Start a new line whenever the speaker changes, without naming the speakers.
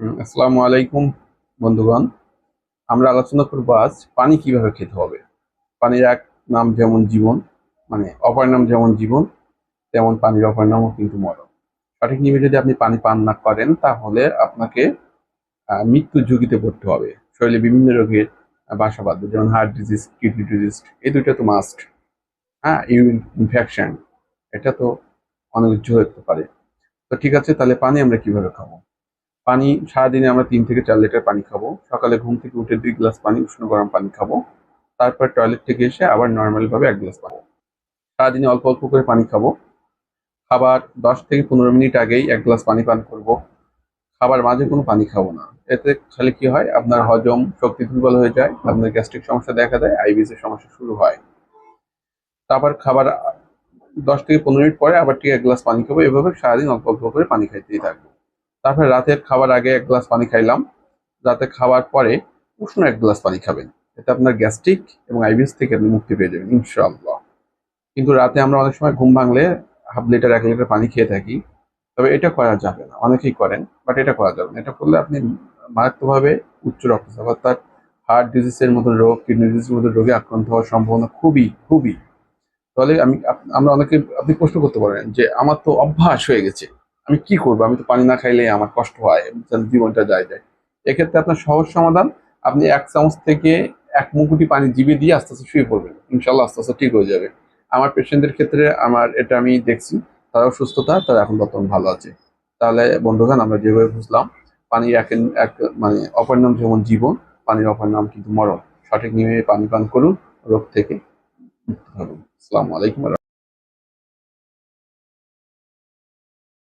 আসসালামু আলাইকুম বন্ধুগণ। আমরা আলোচনা করব আজ পানি কীভাবে খেতে হবে। পানির এক নাম যেমন জীবন মানে অপর নাম যেমন জীবন তেমন পানির অপর নামও কিন্তু মরণ। সঠিক নিয়মে যদি আপনি পানি পান না করেন তাহলে আপনাকে আহ, মৃত্যুর ঝুঁকিতে পড়তে হবে। শরীরে বিভিন্ন রোগের বাসা বাঁধবে যেমন হার্ট ডিজিজ কিডনি ডিজিজ এই দুটো তো মাস্ট হ্যাঁ ইউরিন ইনফেকশন এটা তো অনেক উচ্চ হতে পারে। তো ঠিক আছে তাহলে পানি আমরা কীভাবে খাব? পানি সারাদিনে আমরা তিন থেকে চার লিটার পানি খাব। সকালে ঘুম থেকে উঠে দুই গ্লাস পানি, উষ্ণ গরম পানি খাব। তারপর টয়লেট থেকে এসে আবার নর্মাল ভাবে এক গ্লাস পাবো সারাদিনে অল্প অল্প করে পানি খাব। খাবার দশ থেকে পনেরো মিনিট আগেই এক গ্লাস পানি পান করব। খাবার মাঝে কোনো পানি খাব না। এতে খালি কি হয়? আপনার হজম শক্তি দুর্বল হয়ে যায়, আপনার গ্যাস্ট্রিক সমস্যা দেখা দেয়, আইবিএস এর সমস্যা শুরু হয়। তারপর খাবার দশ থেকে পনেরো মিনিট পরে আবার ঠিক এক গ্লাস পানি খাব। এভাবে সারাদিন অল্প অল্প করে পানি খাইতেই থাকব। তারপরে রাতের খাবার আগে এক গ্লাস পানি খাইলাম। রাতে খাওয়ার পরে উষ্ণ এক গ্লাস পানি খাবেন। এতে আপনার গ্যাস্ট্রিক এবং আইবিএস থেকে আপনি মুক্তি পেয়ে যাবেন, ইনশাআল্লাহ। কিন্তু রাতে আমরা অনেক সময় ঘুম ভাঙলে হাফ লিটার, এক লিটার পানি খেয়ে থাকি। তবে এটা করা যাবে না। অনেকেই করেন, বাট এটা করা যাবে না। এটা করলে আপনি মারাত্মকভাবে উচ্চ রক্তচাপ, অর্থাৎ হার্ট ডিজিজের মতো রোগ, কিডনি ডিজিজের মতো রোগে আক্রান্ত হওয়ার সম্ভাবনা খুবই খুবই। তাহলে আমি আমরা অনেকে, আপনি প্রশ্ন করতে পারেন যে, আমার তো অভ্যাস হয়ে গেছে। আমি কি করব? আমি তো পানি না খাইলে আমার কষ্ট হয় জীবনটা যায় যায়। এক্ষেত্রে আপনার সহজ সমাধান, আপনি এক চামচ থেকে এক মুকুটি পানি জিভে দিয়ে আস্তে আস্তে শুয়ে পড়বেন। ইনশাল্লাহ আস্তে আস্তে ঠিক হয়ে যাবে। আমার পেশেন্টদের ক্ষেত্রে আমার এটা আমি দেখছি, তারাও সুস্থতা, তারা এখন বর্তমান ভালো আছে। তাহলে বন্ধুগণ, আমরা যেভাবে বুঝলাম পানির এক এক মানে অপর নাম যেমন জীবন, পানির অপর নাম কিন্তু মরণ। সঠিক নিয়মে পানি পান করুন, রোগ থেকে আসসালামু আলাইকুম